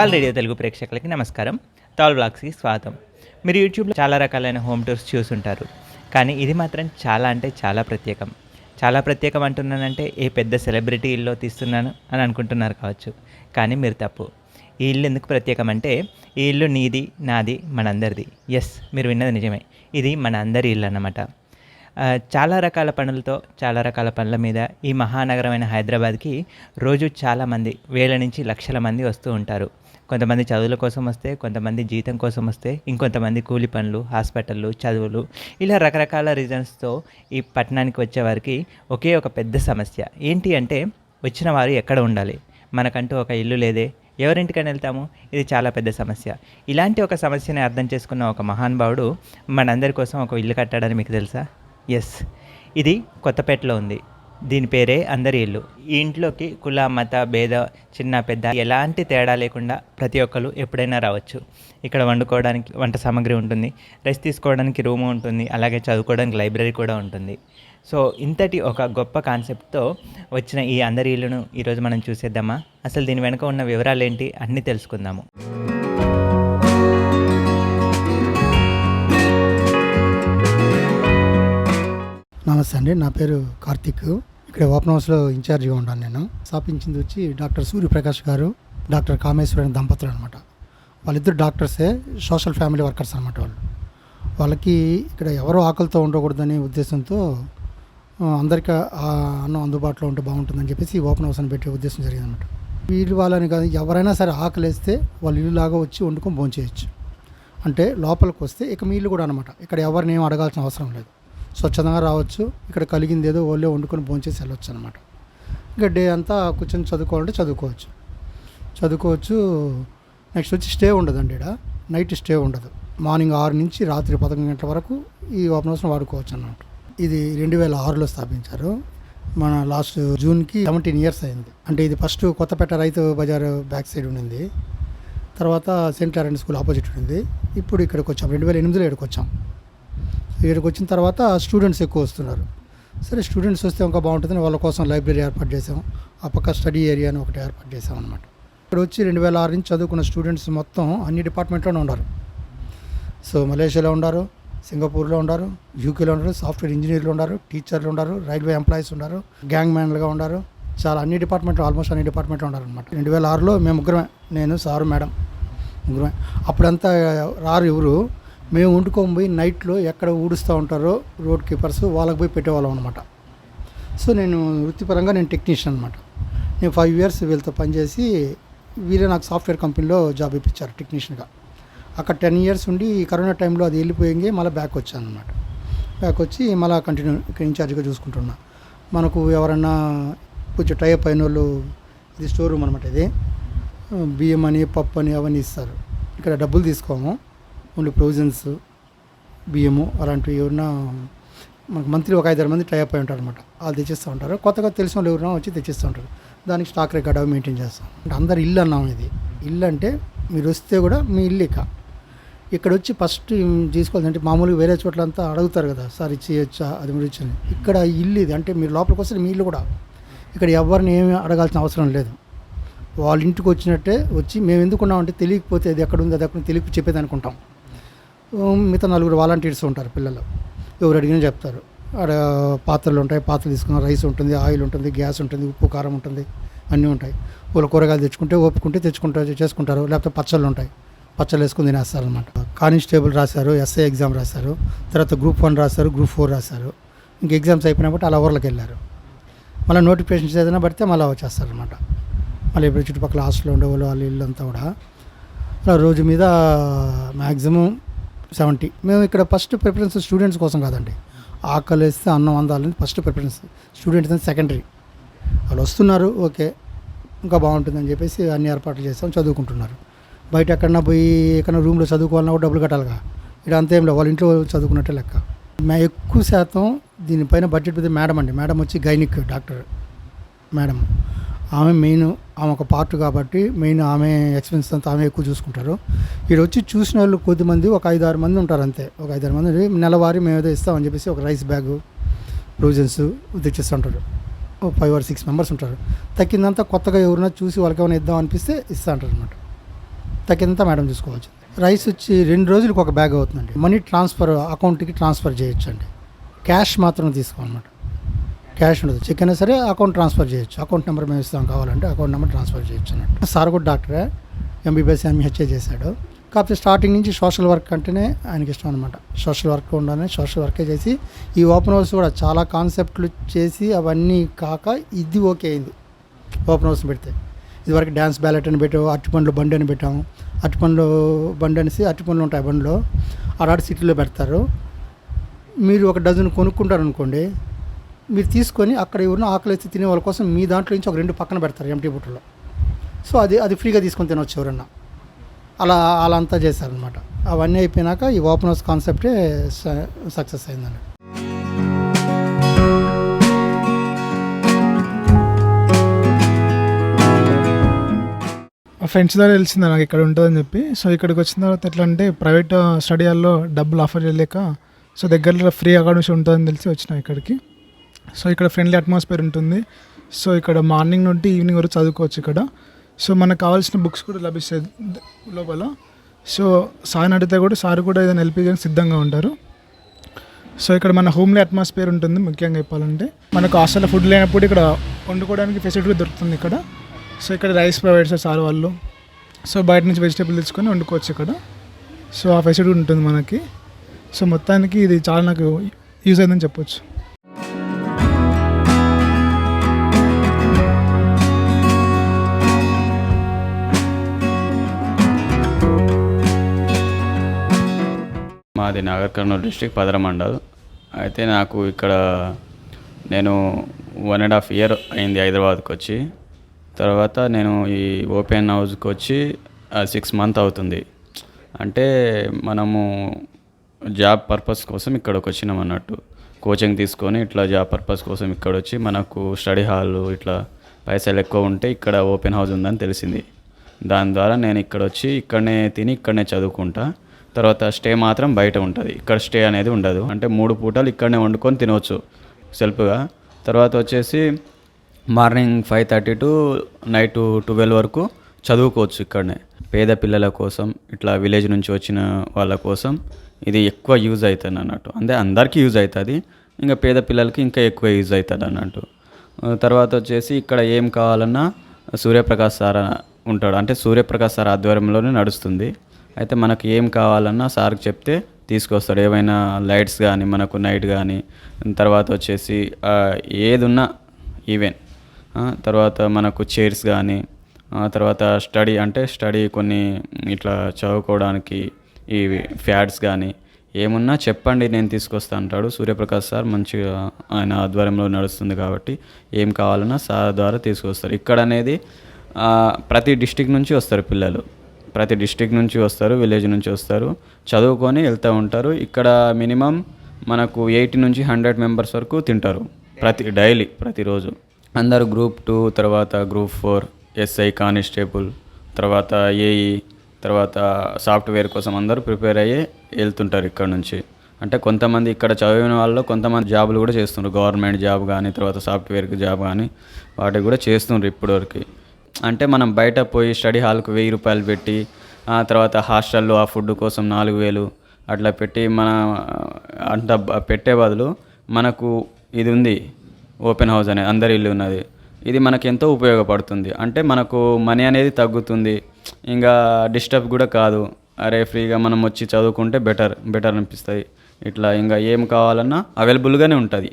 All radio Telugu ప్రేక్షకులకి నమస్కారం. తాల్ బ్లాగ్స్కి స్వాగతం. మీరు యూట్యూబ్లో చాలా రకాలైన హోమ్ టూర్స్ చూసుంటారు. కానీ ఇది మాత్రం చాలా అంటే చాలా ప్రత్యేకం. చాలా ప్రత్యేకం అంటున్నానంటే ఏ పెద్ద సెలబ్రిటీ ఇల్లు తీస్తున్నాను అని అనుకుంటున్నారు కావచ్చు. కానీ మీరు తప్పు. ఈ ఇల్లు ఎందుకు ప్రత్యేకం అంటే ఈ ఇల్లు నీది నాది మనందరిది. ఎస్ మీరు విన్నది నిజమే. ఇది మన అందరి ఇల్లు అన్నమాట. చాలా రకాల పనులతో చాలా రకాల పనుల మీద ఈ మహానగరమైన హైదరాబాద్కి రోజు చాలామంది వేల నుంచి లక్షల మంది వస్తూ ఉంటారు. కొంతమంది చదువుల కోసం వస్తే కొంతమంది జీతం కోసం వస్తే ఇంకొంతమంది కూలి పనులు హాస్పిటళ్ళు చదువులు ఇలా రకరకాల రీజన్స్తో ఈ పట్టణానికి వచ్చేవారికి ఒకే ఒక పెద్ద సమస్య. ఏంటి అంటే వచ్చిన వారు ఎక్కడ ఉండాలి? మనకంటూ ఒక ఇల్లు లేదే? ఎవరింటికైనా వెళ్తాము? ఇది చాలా పెద్ద సమస్య. ఇలాంటి ఒక సమస్యని అర్థం చేసుకున్న ఒక మహానుభావుడు మనందరి కోసం ఒక ఇల్లు కట్టాడని మీకు తెలుసా? ఎస్ ఇది కొత్తపేటలో ఉంది. దీని పేరే అందరి ఇల్లు. ఈ ఇంట్లోకి కుల మత భేద చిన్న పెద్ద ఎలాంటి తేడా లేకుండా ప్రతి ఒక్కరు ఎప్పుడైనా రావచ్చు. ఇక్కడ వండుకోవడానికి వంట సామాగ్రి ఉంటుంది. రెస్ట్ తీసుకోవడానికి రూమ్ ఉంటుంది. అలాగే చదువుకోవడానికి లైబ్రరీ కూడా ఉంటుంది. సో ఇంతటి ఒక గొప్ప కాన్సెప్ట్తో వచ్చిన ఈ అందరి ఇల్లును ఈరోజు మనం చూసేద్దామా? అసలు దీని వెనుక ఉన్న వివరాలు ఏంటి అన్నీ తెలుసుకుందాము. నమస్తే అండి. నా పేరు కార్తిక్. ఇక్కడ ఓపెన్ హౌస్లో ఇన్ఛార్జిగా ఉంటాను నేను. స్థాపించింది వచ్చి డాక్టర్ సూర్యప్రకాష్ గారు డాక్టర్ కామేశ్వరన్ దంపతులు అనమాట. వాళ్ళిద్దరు డాక్టర్సే సోషల్ ఫ్యామిలీ వర్కర్స్ అనమాట వాళ్ళు. వాళ్ళకి ఇక్కడ ఎవరు ఆకలితో ఉండకూడదనే ఉద్దేశంతో అందరికీ అన్నం అందుబాటులో ఉంటే బాగుంటుందని చెప్పేసి ఓపెన్ హౌస్ అని పెట్టే ఉద్దేశం జరిగిందన్నమాట వీళ్ళు వాళ్ళని కాదు ఎవరైనా సరే ఆకలిస్తే వాళ్ళు ఇల్లులాగా వచ్చి వండుకొని భోంచేయచ్చు. అంటే లోపలికి వస్తే ఇక మీ ఇల్లు కూడా అనమాట. ఇక్కడ ఎవరిని ఏం అడగాల్సిన అవసరం లేదు. స్వచ్ఛందంగా రావచ్చు. ఇక్కడ కలిగింది ఏదో ఓళ్ళే వండుకొని భోంచేసి వెళ్ళొచ్చు అనమాట ఇంకా డే అంతా కూర్చొని చదువుకోవాలంటే చదువుకోవచ్చు. చదువుకోవచ్చు. నెక్స్ట్ వచ్చి స్టే ఉండదండి ఇక్కడ నైట్ స్టే ఉండదు. మార్నింగ్ ఆరు నుంచి రాత్రి పదకొండు గంటల వరకు ఈ ఓపెన్ హౌస్ని వాడుకోవచ్చు అన్నమాట. ఇది రెండు వేల ఆరులో స్థాపించారు. మన లాస్ట్ జూన్కి సెవెంటీన్ ఇయర్స్ అయింది. అంటే ఇది first Kothapeta Rythu Bazar back side ఉండింది. తర్వాత సెయింట్ క్లారెంట్ స్కూల్ ఆపోజిట్ ఉంది ఇప్పుడు ఇక్కడికి వచ్చాం. రెండు వేల ఎనిమిదిలో ఇక్కడికి వచ్చాం. ఇక్కడికి వచ్చిన తర్వాత స్టూడెంట్స్ ఎక్కువ వస్తున్నారు. సరే స్టూడెంట్స్ వస్తే ఇంకా బాగుంటుందని వాళ్ళ కోసం లైబ్రరీ ఏర్పాటు చేసాం. ఆ పక్క స్టడీ ఏరియా అని ఒకటి ఏర్పాటు చేసాం అనమాట ఇక్కడ వచ్చి రెండు వేల ఆరు నుంచి చదువుకున్న స్టూడెంట్స్ మొత్తం అన్ని డిపార్ట్మెంట్లోనే ఉన్నారు. సో మలేషియాలో ఉన్నారు సింగపూర్లో ఉన్నారు యూకేలో ఉన్నారు సాఫ్ట్వేర్ ఇంజనీర్లు ఉన్నారు టీచర్లు ఉన్నారు రైల్వే ఎంప్లాయీస్ ఉన్నారు గ్యాంగ్ మ్యాన్లుగా ఉన్నారు. చాలా అన్ని డిపార్ట్మెంట్లు ఆల్మోస్ట్ అన్ని డిపార్ట్మెంట్లో ఉన్నారనమాట రెండు వేల ఆరులో మేము ముగ్గురమే నేను సారు మేడం ముగ్గురమే. అప్పుడంతా రారు ఎవరు? మేము వండుకొని పోయి నైట్లో ఎక్కడ ఊడుస్తూ ఉంటారో రోడ్ కీపర్స్ వాళ్ళకి పోయి పెట్టేవాళ్ళం అనమాట సో నేను వృత్తిపరంగా నేను టెక్నీషియన్ అనమాట నేను ఫైవ్ ఇయర్స్ వీళ్ళతో పనిచేసి వీరే నాకు సాఫ్ట్వేర్ కంపెనీలో జాబ్ ఇప్పించారు టెక్నీషియన్గా. అక్కడ టెన్ ఇయర్స్ ఉండి కరోనా టైంలో అది వెళ్ళిపోయింది మళ్ళీ బ్యాక్ వచ్చాను అనమాట బ్యాక్ వచ్చి మళ్ళీ కంటిన్యూ ఇన్ఛార్జ్గా చూసుకుంటున్నా. మనకు ఎవరన్నా కొంచెం టైప్ అయిన వాళ్ళు ఇది స్టోర్ రూమ్ అనమాట ఇది. బియ్యం అని పప్పు అని అవన్నీ ఇస్తారు. ఇక్కడ డబ్బులు తీసుకోము. ఓన్లీ ప్రొవిజన్స్ బియ్యము అలాంటివి ఎవరన్నా మనకు మంత్లీ ఒక ఐదారు మంది టైప్ అయి ఉంటారు అనమాట వాళ్ళు తెచ్చిస్తూ ఉంటారు. కొత్తగా తెలిసిన వాళ్ళు ఎవరైనా వచ్చి తెచ్చిస్తూ ఉంటారు. దానికి స్టాక్ రికార్డ్ అవి మెయింటైన్ చేస్తాం. అంటే అందరు ఇల్లు అన్నాం ఇది. ఇల్లు అంటే మీరు వస్తే కూడా మీ ఇల్లు ఇక. ఇక్కడ వచ్చి ఫస్ట్ తీసుకోవాలంటే మామూలుగా వేరే చోట్ల అంతా అడుగుతారు కదా సార్ ఇచ్చేయచ్చా అది మీరు ఇచ్చింది ఇక్కడ ఇల్లు ఇది. అంటే మీరు లోపలికి వస్తే మీ ఇల్లు కూడా. ఇక్కడ ఎవరిని ఏమి అడగాల్సిన అవసరం లేదు. వాళ్ళ ఇంటికి వచ్చినట్టే వచ్చి మేము ఎందుకున్నామంటే తెలియకపోతే అది ఎక్కడ ఉంది అది ఎక్కడ ఉంది తెలియక చెప్పేది అనుకుంటాం. మిగతా నలుగురు వాలంటీర్స్ ఉంటారు పిల్లలు. ఎవరు అడిగినా చెప్తారు. ఆడ పాత్రలు ఉంటాయి పాత్రలు తీసుకున్న రైస్ ఉంటుంది ఆయిల్ ఉంటుంది గ్యాస్ ఉంటుంది ఉప్పు కారం ఉంటుంది అన్నీ ఉంటాయి. వాళ్ళు కూరగాయలు తెచ్చుకుంటే ఓపుకుంటే తెచ్చుకుంటారు చేసుకుంటారు. లేకపోతే పచ్చళ్ళు ఉంటాయి. పచ్చళ్ళు వేసుకుని తినేస్తారు అనమాట కానిస్టేబుల్ రాశారు ఎస్ఐ ఎగ్జామ్ రాశారు తర్వాత గ్రూప్ వన్ రాశారు గ్రూప్ ఫోర్ రాశారు. ఇంక ఎగ్జామ్స్ అయిపోయినప్పుడు అలా ఊర్లోకి వెళ్ళారు. మళ్ళీ నోటిఫికేషన్స్ ఏదైనా పడితే మళ్ళీ వచ్చేస్తారు అనమాట మళ్ళీ ఇప్పుడు చుట్టుపక్కల హాస్టల్లో ఉండేవాళ్ళు వాళ్ళ ఇల్లు అంతా కూడా. అలా రోజు మీద మ్యాక్సిమం సెవెంటీ మేము ఇక్కడ ఫస్ట్ ప్రిఫరెన్స్ స్టూడెంట్స్ కోసం కాదండి. ఆకలి వేస్తే అన్నం అందాలని ఫస్ట్ ప్రిఫరెన్స్ స్టూడెంట్స్ అని సెకండరీ వాళ్ళు వస్తున్నారు ఓకే ఇంకా బాగుంటుందని చెప్పేసి అన్ని ఏర్పాట్లు చేస్తాం చదువుకుంటున్నారు. బయట ఎక్కడన్నా పోయి ఎక్కడన్నా రూమ్లో చదువుకోవాలన్నా కూడా డబ్బులు కట్టాలిగా. ఇక్కడ అంతా ఏం లేదు వాళ్ళ ఇంట్లో చదువుకున్నట్టే లెక్క. మే ఎక్కువ శాతం దీనిపైన బడ్జెట్ పెద్ద మేడం అండి. మేడం వచ్చి గైనిక్ డాక్టర్. మేడం. ఆమె మెయిన్ ఆమె ఒక పార్ట్ కాబట్టి మెయిన్ ఆమె ఎక్స్పెన్స్ అంతా ఆమె ఎక్కువ చూసుకుంటారు. ఇక్కడ వచ్చి చూసిన వాళ్ళు కొద్దిమంది ఒక ఐదు ఆరు మంది ఉంటారు అంతే. ఒక ఐదు ఆరు మంది నెలవారీ మేము ఏదో ఇస్తామని చెప్పేసి ఒక రైస్ బ్యాగ్ ప్రొవిజన్స్ తెచ్చిస్తుంటారు. ఒక ఫైవ్ ఆర్ సిక్స్ మెంబర్స్ ఉంటారు. తక్కిందంతా కొత్తగా ఎవరైనా చూసి వాళ్ళకి ఏమైనా ఇద్దాం అనిపిస్తే ఇస్తా అంటారు అనమాట తగ్గింత మేడం చూసుకోవచ్చు. రైస్ వచ్చి రెండు రోజులకు ఒక బ్యాగ్ అవుతుందండి. మనీ ట్రాన్స్ఫర్ అకౌంట్కి ట్రాన్స్ఫర్ చేయొచ్చండి. క్యాష్ మాత్రం తీసుకోమన్నమాట క్యాష్ ఉండదు. చెక్ అయినా సరే అకౌంట్ ట్రాన్స్ఫర్ చేయొచ్చు. అకౌంట్ నెంబర్ మేము ఇస్తాం కావాలంటే అకౌంట్ నెంబర్ ట్రాన్స్ఫర్ చేయొచ్చు అన్నట్టు. సార్ కూడా డాక్టరే ఎంబీబీఎస్ ఎంహెచ్ఏ చేశాడు. కాకపోతే స్టార్టింగ్ నుంచి సోషల్ వర్క్ అంటేనే ఆయనకి ఇష్టం అనమాట సోషల్ వర్క్ ఉండాలని సోషల్ వర్కే చేసి ఈ ఓపెన్ హౌస్ కూడా చాలా కాన్సెప్ట్లు చేసి అవన్నీ కాక ఇది ఓకే అయింది. ఓపెన్ హౌస్ పెడితే. ఇదివరకు డ్యాన్స్ బ్యాలెట్ అని పెట్టాము అరటిపండ్లు బండి అని పెట్టాము. అరటిపండ్లు బండి అనేసి అరటిపండ్లు ఉంటాయి బండిలో. ఆడాడు సిటీలో పెడతారు. మీరు ఒక డజన్ కొనుక్కుంటారు అనుకోండి మీరు తీసుకొని అక్కడ ఎవరినో ఆకలి వేసి తినే వాళ్ళ కోసం మీ దాంట్లో నుంచి ఒక రెండు పక్కన పెడతారు ఎంటీ బుట్టలో. సో అది అది ఫ్రీగా తీసుకొని తినవచ్చు ఎవరన్నా. అలా అలా అంతా చేశారనమాట అవన్నీ అయిపోయినాక ఈ ఓపెన్ హౌస్ కాన్సెప్టే సక్సెస్ అయిందండి. మా ఫ్రెండ్స్ ద్వారా తెలిసింది నాకు ఇక్కడ ఉంటుందని చెప్పి. సో ఇక్కడికి వచ్చిన తర్వాత ఎట్లా అంటే ప్రైవేట్ స్టడీ హాల్లో డబ్బులు ఆఫర్ చేయలేక సో దగ్గరలో ఫ్రీ అకాడమిషన్ ఉంటుందని తెలిసి వచ్చిన ఇక్కడికి. సో ఇక్కడ ఫ్రెండ్లీ అట్మాస్ఫియర్ ఉంటుంది. సో ఇక్కడ మార్నింగ్ నుండి ఈవినింగ్ వరకు చదువుకోవచ్చు ఇక్కడ. సో మనకు కావాల్సిన బుక్స్ కూడా లభిస్తాయి లోపల. సో సార్ని అడిగితే కూడా సార్ కూడా ఏదైనా హెల్ప్ చేయడానికి సిద్ధంగా ఉంటారు. సో ఇక్కడ మన హోమ్లీ అట్మాస్ఫియర్ ఉంటుంది ముఖ్యంగా చెప్పాలంటే. మనకు హాస్టల్ ఫుడ్ లేనప్పుడు ఇక్కడ వండుకోవడానికి ఫెసిలిటీ దొరుకుతుంది ఇక్కడ. సో ఇక్కడ రైస్ ప్రొవైడ్ చేస్తారు సార్ వాళ్ళు. సో బయట నుంచి వెజిటేబుల్ తెచ్చుకొని వండుకోవచ్చు ఇక్కడ. సో ఆ ఫెసిలిటీ ఉంటుంది మనకి. సో మొత్తానికి ఇది చాలా నాకు యూజ్ అయిందని చెప్పొచ్చు. మాది నాగర్ కర్నూలు డిస్టిక్ పదర మండల్ అయితే నాకు ఇక్కడ నేను వన్ అండ్ హాఫ్ ఇయర్ అయింది హైదరాబాద్కి వచ్చి తర్వాత నేను ఈ ఓపెన్ హౌస్కి వచ్చి సిక్స్ మంత్ అవుతుంది. అంటే మనము జాబ్ పర్పస్ కోసం ఇక్కడికి వచ్చినాం అన్నట్టు. కోచింగ్ తీసుకొని ఇట్లా జాబ్ పర్పస్ కోసం ఇక్కడ వచ్చి మనకు స్టడీ హాల్ ఇట్లా పైసలు ఎక్కువ ఉంటే ఇక్కడ ఓపెన్ హౌస్ ఉందని తెలిసింది. దాని ద్వారా నేను ఇక్కడ వచ్చి ఇక్కడనే తిని ఇక్కడనే చదువుకుంటా. తర్వాత స్టే మాత్రం బయట ఉంటుంది. ఇక్కడ స్టే అనేది ఉండదు. అంటే మూడు పూటలు ఇక్కడనే వండుకొని తినవచ్చు సెల్ఫ్గా. తర్వాత వచ్చేసి morning five thirty to night twelve వరకు చదువుకోవచ్చు ఇక్కడనే. పేద పిల్లల కోసం ఇట్లా విలేజ్ నుంచి వచ్చిన వాళ్ళ కోసం ఇది ఎక్కువ యూజ్ అవుతుంది అన్నట్టు. అంటే అందరికీ యూజ్ అవుతుంది. ఇంకా పేద పిల్లలకి ఇంకా ఎక్కువ యూజ్ అవుతుంది అన్నట్టు. తర్వాత వచ్చేసి ఇక్కడ ఏం కావాలన్నా సూర్యప్రకాష్ సార్ ఉంటాడు. అంటే సూర్యప్రకాష్ సార్ ఆధ్వర్యంలోనే నడుస్తుంది. అయితే మనకు ఏం కావాలన్నా సార్కి చెప్తే తీసుకొస్తాడు. ఏమైనా లైట్స్ కానీ మనకు నైట్ కానీ తర్వాత వచ్చేసి ఏదున్నా ఈవెన్ తర్వాత మనకు చైర్స్ కానీ తర్వాత స్టడీ అంటే స్టడీ కొన్ని ఇట్లా చదువుకోవడానికి ఈ ఫ్యాడ్స్ కానీ ఏమున్నా చెప్పండి నేను తీసుకొస్తా అంటాడు. సూర్యప్రకాష్ సార్ మంచిగా ఆయన ఆధ్వర్యంలో నడుస్తుంది కాబట్టి ఏం కావాలన్నా సార్ ద్వారా తీసుకొస్తారు. ఇక్కడ అనేది ప్రతి డిస్టిక్ నుంచి వస్తారు పిల్లలు. ప్రతి డిస్టిక్ నుంచి వస్తారు విలేజ్ నుంచి వస్తారు. చదువుకొని వెళ్తూ ఉంటారు. ఇక్కడ మినిమం మనకు ఎయిటీ నుంచి హండ్రెడ్ మెంబర్స్ వరకు తింటారు ప్రతి డైలీ ప్రతిరోజు. అందరు గ్రూప్ టూ తర్వాత గ్రూప్ ఫోర్ ఎస్ఐ కానిస్టేబుల్ తర్వాత ఏఈ తర్వాత సాఫ్ట్వేర్ కోసం అందరూ ప్రిపేర్ అయ్యి వెళ్తుంటారు ఇక్కడ నుంచి. అంటే కొంతమంది ఇక్కడ చదివిన వాళ్ళు కొంతమంది జాబులు కూడా చేస్తున్నారు గవర్నమెంట్ జాబ్ కానీ తర్వాత సాఫ్ట్వేర్కి జాబ్ కానీ వాటికి కూడా చేస్తున్నారు ఇప్పటివరకు. అంటే మనం బయట పోయి స్టడీ హాల్కి వెయ్యి రూపాయలు పెట్టి ఆ తర్వాత హాస్టల్లో ఆ ఫుడ్ కోసం నాలుగు వేలు అట్లా పెట్టి మన అంత పెట్టే బదులు మనకు ఇది ఉంది ఓపెన్ హౌస్ అనేది అందరి ఇల్లు ఉన్నది. ఇది మనకు ఎంతో ఉపయోగపడుతుంది. అంటే మనకు మనీ అనేది తగ్గుతుంది. ఇంకా డిస్టర్బ్ కూడా కాదు. అరే ఫ్రీగా మనం వచ్చి చదువుకుంటే బెటర్ బెటర్ అనిపిస్తుంది. ఇట్లా ఇంకా ఏం కావాలన్నా అవైలబుల్గానే ఉంటుంది.